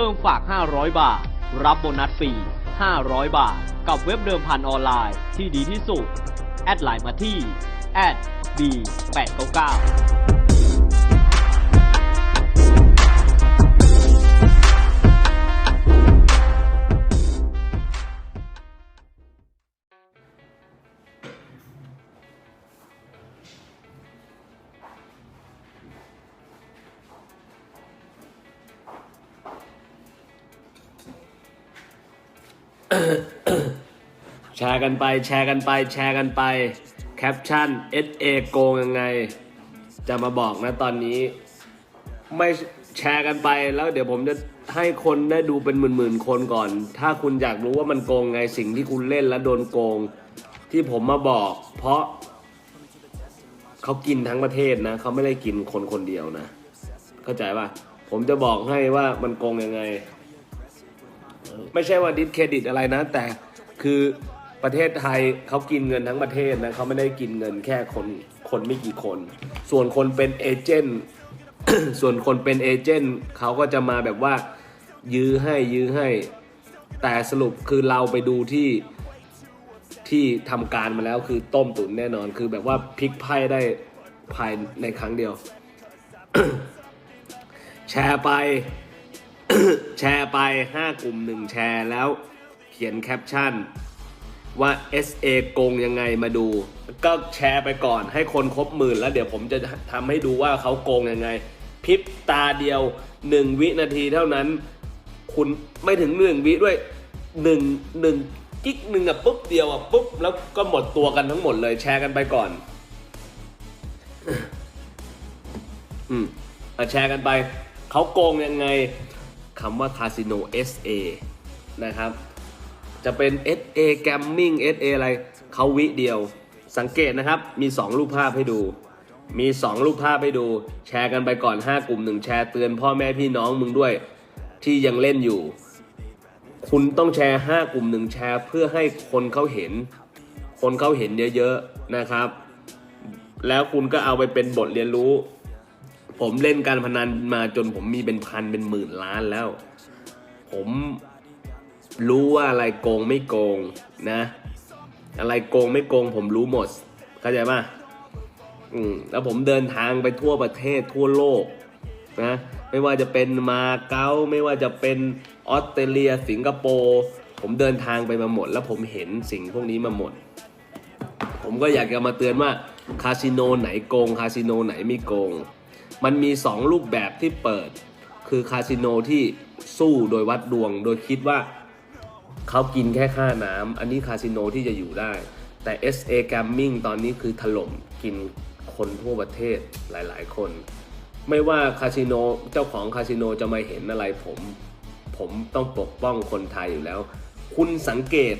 พิ่มฝาก 500 บาท รับโบนัสฟรี 500 บาท กับเว็บเดิมพันออนไลน์ที่ดีที่สุด แอดไลน์มาที่ b 8 9 9 แชร์กันไปแชร์กันไปแชร์กันไปแคปชั่น SA โกงยังไง จะมาบอกนะตอนนี้ ไม่แชร์กันไปแล้วเดี๋ยวผมจะให้คนได้ดูเป็นหมื่นๆคนก่อน ถ้าคุณอยากรู้ว่ามันโกงไงสิ่งที่คุณเล่นแล้วโดนโกง ที่ผมมาบอก เพราะเขากินทั้งประเทศนะเขาไม่ได้กินคนคนเดียวนะ เข้าใจป่ะผมจะบอกให้ว่ามันโกงยังไง ไม่ใช่ว่าดิสเครดิตอะไรนะ แต่คือประเทศไทยเขากินเงินทั้งประเทศนะเขาไม่ได้กินเงินแค่คนคนไม่กี่คน ส่วนคนเป็นเอเจนต์ส่วนคนเป็นเอเจนต์เขาก็จะมาแบบว่ายื้อให้ยื้อให้ แต่สรุปคือเราไปดูที่ที่ทำการมาแล้วคือต้มตุ๋นแน่นอนคือแบบว่าพลิกไพ่ได้ภายในครั้งเดียว แชร์ไป แชร์ไป 5 กลุ่ม 1 แชร์แล้วเขียนแคปชั่น ว่า SA โกงยังไงมาดู ก็แชร์ไปก่อนให้คนครบหมื่นแล้วเดี๋ยวผมจะทำให้ดูว่าเขาโกงยังไง พริบตาเดียว 1 วินาทีเท่านั้น คุณไม่ถึง 1 วิด้วย 1 1กิ๊กหนึ่งอะปุ๊บเดียวอะปุ๊บแล้วก็หมดตัวกันทั้งหมดเลยแชร์กันไปก่อน อืมอแชร์กันไป เขาโกงยังไง คำว่าคาสิโน SA นะครับ จะเป็น SA Gaming SA อะไรเขาวิเดียว สังเกตนะครับ มี 2 รูปภาพให้ดู มี 2 รูปภาพให้ดู แชร์กันไปก่อน 5 กลุ่ม 1 แชร์เตือนพ่อแม่พี่น้องมึงด้วยที่ยังเล่นอยู่ คุณต้องแชร์ 5 กลุ่ม 1 แชร์เพื่อให้คนเขาเห็น คนเขาเห็นเยอะๆนะครับ แล้วคุณก็เอาไปเป็นบทเรียนรู้ ผมเล่นการพนันมาจนผมมีเป็นพันเป็นหมื่นล้านแล้ว ผมรู้ว่าอะไรโกงไม่โกงนะ อะไรโกงไม่โกง ผมรู้หมด เข้าใจป่ะอืมแล้วผมเดินทางไปทั่วประเทศทั่วโลกนะไม่ว่าจะเป็นมาเก๊าไม่ว่าจะเป็นออสเตรเลียสิงคโปร์ผมเดินทางไปมาหมด แล้วผมเห็นสิ่งพวกนี้มาหมด ผมก็อยากจะมาเตือนว่าคาสิโนไหนโกง คาสิโนไหนไม่โกง มันมี 2 รูปแบบที่เปิด คือคาสิโนที่สู้โดยวัดดวง โดยคิดว่าเขากินแค่ค่าน้ำอันนี้คาสิโนที่จะอยู่ได้ แต่ SA Gaming ตอนนี้คือถล่มกินคนทั่วประเทศหลายๆ คน ไม่ว่าคาสิโนเจ้าของคาสิโนจะมาเห็นอะไรผม ผมต้องปกป้องคนไทยอยู่แล้ว คุณสังเกต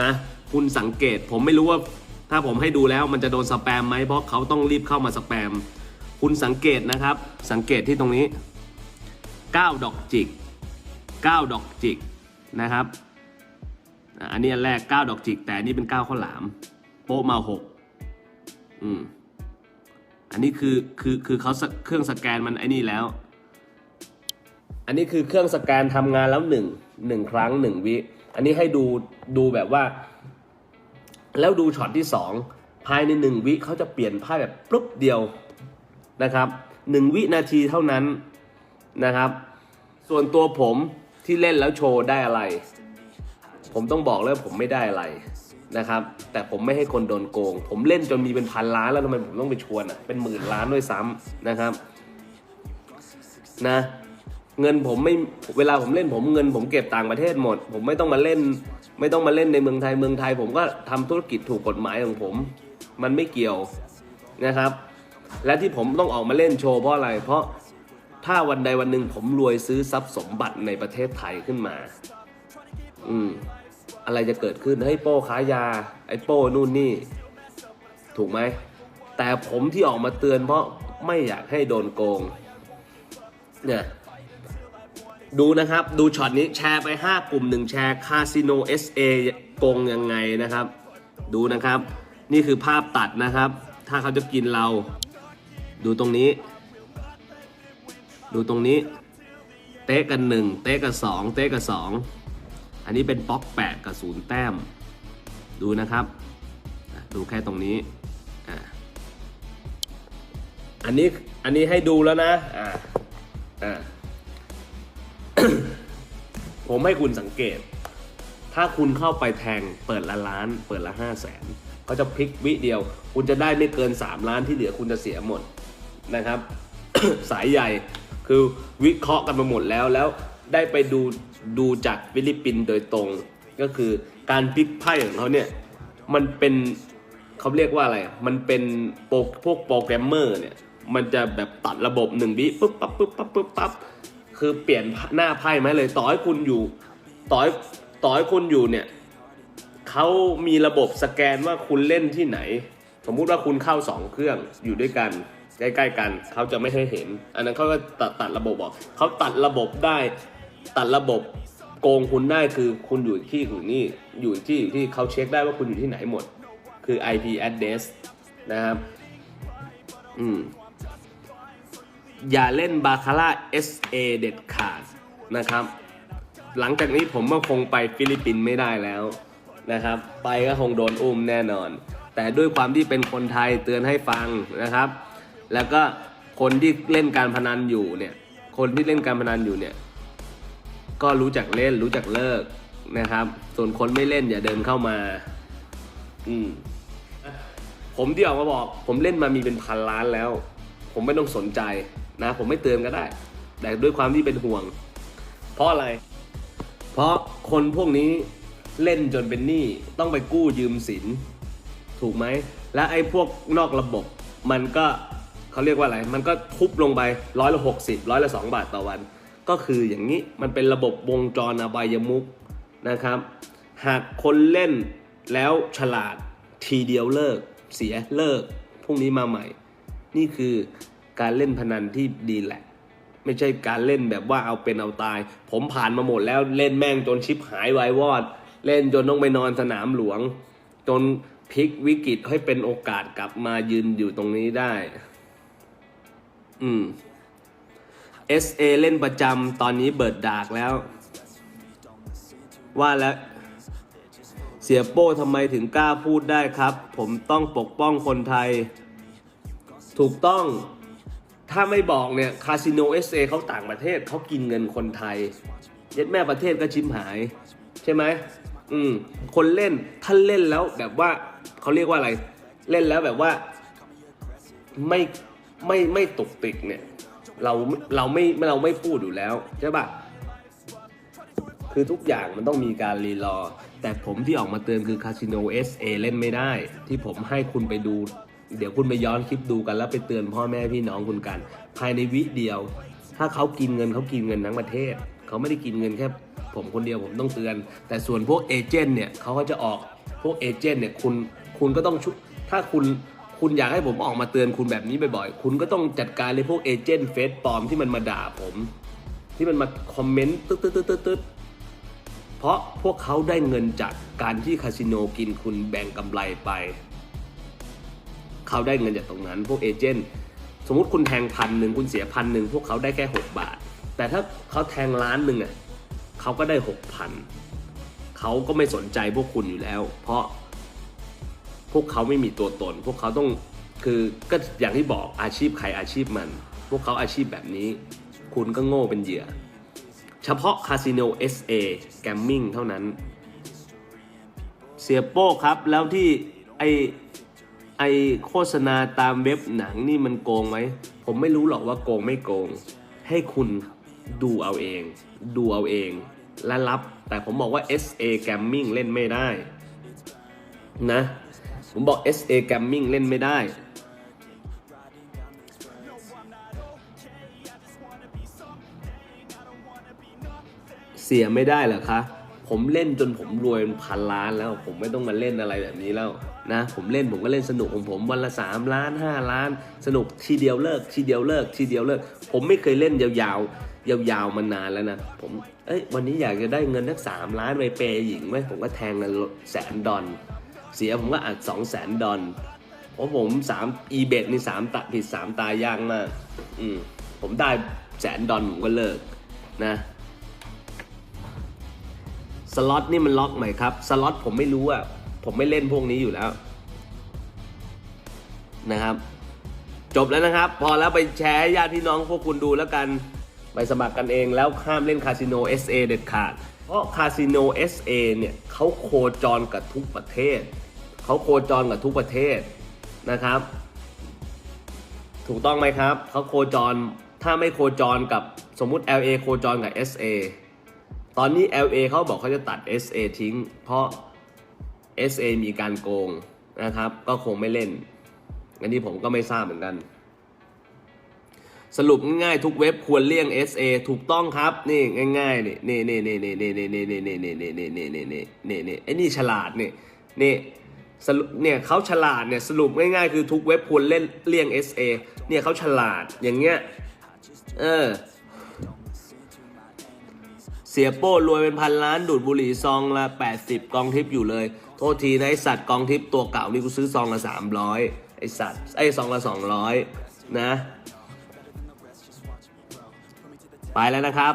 นะ คุณสังเกตผมไม่รู้ว่าถ้าผมให้ดูแล้วมันจะโดนสแปมไหมเพราะเขาต้องรีบเข้ามาสแปม คุณสังเกตนะครับ สังเกตที่ตรงนี้ 9 ดอกจิก 9 ดอกจิกนะครับ อันนี้อันแรก 9 ดอกจิก แต่นนี้เป็น 9 ข้าวหลาม โป๊ะมา 6 อืม อันนี้คือคือคือเขาเครื่องสแกนมันไอ้นี่แล้ว อันนี้คือเครื่องสแกนทำงานแล้วหนึ่งหนึ่งครั้งหนึ่งวิ อันนี้ให้ดูดูแบบว่า แล้วดูช็อตที่สองภายในหนึ่งวิเขาจะเปลี่ยนไพ่แบบปุ๊บเดียว นะครับหนึ่งวินาทีเท่านั้นนะครับ ส่วนตัวผมที่เล่นแล้วโชว์ได้อะไร ผมต้องบอกเลยผมไม่ได้อะไรนะครับ แต่ผมไม่ให้คนโดนโกง ผมเล่นจนมีเป็นพันล้านแล้วทำไมผมต้องไปชวนอะเป็นหมื่นล้านด้วยซ้ำนะครับนะเงินผมไม่เวลาผมเล่นผมเงิน ผมเก็บต่างประเทศหมด ผมไม่ต้องมาเล่น ไม่ต้องมาเล่นในเมืองไทยเมืองไทย ผมก็ทำธุรกิจถูกกฎหมายของผม มันไม่เกี่ยวนะครับ และที่ผมต้องออกมาเล่นโชว์เพราะอะไร เพราะถ้าวันใดวันหนึ่งผมรวยซื้อทรัพย์สมบัติในประเทศไทยขึ้นมา อืม อะไรจะเกิดขึ้นให้โป้ค้ายา ไอ้โป้นู่นนี่ ถูกไหม แต่ผมที่ออกมาเตือนเพราะไม่อยากให้โดนโกง เนี่ยดูนะครับ ดูช็อตนี้แชร์ไป 5 กลุ่ม 1 แชร์คาสิโน SA โกงยังไงนะครับ ดูนะครับ นี่คือภาพตัดนะครับ ถ้าเขาจะกินเรา ดูตรงนี้ ดูตรงนี้ เตะกันหนึ่งเตะกับสองเตะกับสองอันนี้เป็นป๊อกแปดกับศูนย์แต้ม ดูนะครับ ดูแค่ตรงนี้อันนี้อันนี้ให้ดูแล้วนะอ่าอ่าผมให้คุณสังเกต ถ้าคุณเข้าไปแทงเปิดละล้าน เปิดละห้าแสนเขาจะพลิกวิเดียว คุณจะได้ไม่เกิน 3 ล้านที่เหลือคุณจะเสียหมด นะครับ สายใหญ่คือวิเคราะห์กันมาหมดแล้วแล้วได้ไปดูดูจากฟิลิปปินส์โดยตรง ก็คือการพลิกไพ่ของเขาเนี่ยมันเป็นเขาเรียกว่าอะไร มันเป็นโปรพวกโปรแกรมเมอร์เนี่ยมันจะแบบตัดระบบหนึ่งวิปุ๊บปั๊บปุ๊บปั๊บปุ๊บปั๊บคือเปลี่ยนหน้าไพ่ไหมเลย ต่อให้คุณอยู่ต่อให้ต่อให้คุณอยู่เนี่ยเขามีระบบสแกนว่าคุณเล่นที่ไหน สมมุติว่าคุณเข้าสองเครื่องอยู่ด้วยกัน ใกล้ๆกันเขาจะไม่ให้เห็น อันนั้นเขาก็ตัดตัดระบบออกเขาตัดระบบได้ ตัดระบบโกงคุณได้คือคุณอยู่ที่อยู่นี่อยู่ที่อยู่ที่เขาเช็คได้ว่าคุณอยู่ที่ไหนหมด คือ IP address นะครับ อืม อย่าเล่นบาคาร่า SA เด็ดขาดนะครับ หลังจากนี้ผมก็คงไปฟิลิปปินส์ไม่ได้แล้วนะครับ ไปก็คงโดนอุ้มแน่นอน แต่ด้วยความที่เป็นคนไทยเตือนให้ฟังนะครับ แล้วก็คนที่เล่นการพนันอยู่เนี่ย คนที่เล่นการพนันอยู่เนี่ย ก็รู้จักเล่นรู้จักเลิกนะครับ ส่วนคนไม่เล่นอย่าเดินเข้ามา อืม ผมที่ออกมาบอก ผมเล่นมามีเป็นพันล้านแล้ว ผมไม่ต้องสนใจนะ ผมไม่เตือนก็ได้ แต่ด้วยความที่เป็นห่วง เพราะอะไร เพราะคนพวกนี้เล่นจนเป็นหนี้ต้องไปกู้ยืมสิน ถูกไหม และไอ้พวกนอกระบบมันก็ เขาเรียกว่าอะไร มันก็ทุบลงไปร้อยละหกสิบร้อยละสองบาทต่อวัน ก็คืออย่างนี้มันเป็นระบบวงจรอบายมุกนะครับ หากคนเล่นแล้วฉลาดทีเดียวเลิก เสียเลิกพรุ่งนี้มาใหม่ นี่คือการเล่นพนันที่ดีแหละ ไม่ใช่การเล่นแบบว่าเอาเป็นเอาตาย ผมผ่านมาหมดแล้วเล่นแม่งจนชิปหายวายวอด เล่นจนต้องไปนอนสนามหลวง จนพลิกวิกฤตให้เป็นโอกาสกลับมายืนอยู่ตรงนี้ได้ อืม SA เล่นประจำตอนนี้เบิดดากแล้ว ว่าแล้ว เสียโป้ทำไมถึงกล้าพูดได้ครับ ผมต้องปกป้องคนไทย ถูกต้องถ้าไม่บอกเนี่ยคาสิโนเอสเอเขาต่างประเทศเขากินเงินคนไทย เย็ดแม่ประเทศก็ชิมหาย ใช่ไหมอืมคนเล่นท่านเล่นแล้วแบบว่าเขาเรียกว่าอะไร เล่นแล้วแบบว่า ไม่ ไม่ไม่ตกติกเนี่ย เราเราไม่เราไม่พูดอยู่แล้วใช่ปะคือทุกอย่างมันต้องมีการรีรอแต่ผมที่ออกมาเตือนคือคาสิโน SA เล่นไม่ได้ ที่ผมให้คุณไปดู เดี๋ยวคุณไปย้อนคลิปดูกันแล้วไปเตือนพ่อแม่พี่น้องคุณกัน ภายในวิเดียว ถ้าเขากินเงินเขากินเงินทั้งประเทศ เขาไม่ได้กินเงินแค่ผมคนเดียวผมต้องเตือน แต่ส่วนพวกเอเจนต์เนี่ยเขาก็จะออกพวกเอเจนต์เนี่ยคุณคุณก็ต้องชุถ้าคุณ คุณอยากให้ผมออกมาเตือนคุณแบบนี้บ่อยๆ คุณก็ต้องจัดการเลยพวกเอเจนต์เฟซปลอมที่มันมาด่าผม ที่มันมาคอมเมนต์ตึ๊ดตึ๊ดตึ๊ดตึ๊ดเพราะพวกเขาได้เงินจากการที่คาสิโนกินคุณแบ่งกำไรไป เขาได้เงินจากตรงนั้น พวกเอเจนต์สมมติคุณแทงพันหนึ่งคุณเสียพันหนึ่งพวกเขาได้แค่ 6 บาท แต่ถ้าเขาแทงล้านหนึ่งอะเขาก็ได้หกพันเขาก็ไม่สนใจพวกคุณอยู่แล้ว เพราะ พวกเขาไม่มีตัวตน พวกเขาต้องคือก็อย่างที่บอกอาชีพใครอาชีพมัน พวกเขาอาชีพแบบนี้ คุณก็โง่เป็นเหยื่อ เฉพาะคาสิโน SA แกมมิ่งเท่านั้น เสียโป้ครับแล้วที่ไอไอโฆษณาตามเว็บหนังนี่มันโกงไหม ผมไม่รู้หรอกว่าโกงไม่โกง ให้คุณดูเอาเอง ดูเอาเอง และรับ แต่ผมบอกว่า SA Gaming เล่นไม่ได้ นะ ผมบอก SA Gaming เล่นไม่ได้ เสียไม่ได้เหรอคะ ผมเล่นจนผมรวยเป็นพันล้านแล้ว ผมไม่ต้องมาเล่นอะไรแบบนี้แล้วนะ ผมเล่นผมก็เล่นสนุกของผมวันละสามล้านห้าล้าน สนุกทีเดียวเลิก ทีเดียวเลิก ทีเดียวเลิก ผมไม่เคยเล่นยาวๆ ยาวๆมานานแล้วนะ ผม เอ้ย วันนี้อยากจะได้เงินสักสามล้านไปเปย์หญิงไหมผมก็แทงเงินแสนดอล เสียผมก็อัดสองแสนดอลเพราะผมสามอีเบนี่สามตาผิดสามตายากมาก อืมผมได้แสนดอลผมก็เลิกนะสล็อตนี่มันล็อกไหมครับสล็อตผมไม่รู้อะผมไม่เล่นพวกนี้อยู่แล้ว นะครับ จบแล้วนะครับ พอแล้วไปแชร์ให้ญาติพี่น้องพวกคุณดูแล้วกัน ไปสมัครกันเองแล้วห้ามเล่นคาสิโน SA เด็ดขาด เพราะคาสิโน SA เนี่ยเขาโคจรกับทุกประเทศ เขาโคจรกับทุกประเทศนะครับ ถูกต้องไหมครับ เขาโคจรถ้าไม่โคจรกับสมมุติ LA โคจรกับ SA ตอนนี้ LA เขาบอกเขาจะตัด SA ทิ้ง เพราะ SA มีการโกงนะครับ ก็คงไม่เล่น อันนี้ผมก็ไม่ทราบเหมือนกัน สรุปง่ายๆทุกเว็บควรเลี่ยง SA ถูกต้องครับ นี่ง่ายๆนี่นี่นี่นี่นี่นี่นี่นี่นี่นี่นี่นี่นี่นี่นี่นี่นี่ไอ้นี่ฉลาดนี่นี่สรุปเนี่ยเขาฉลาดเนี่ยสรุปง่ายๆคือทุกเว็บควรเล่นเลี่ยง SA เนี่ยเขาฉลาดอย่างเงี้ยเออเสียโป้รวยเป็นพันล้านดูดบุหรี่ซองละ 80 กองทิปอยู่เลย โทษทีนะไอสัตว์กองทิปตัวเก่านี่กูซื้อซองละ 300 ไอสัตว์ไอซองละ 200 นะ ไปแล้วนะครับ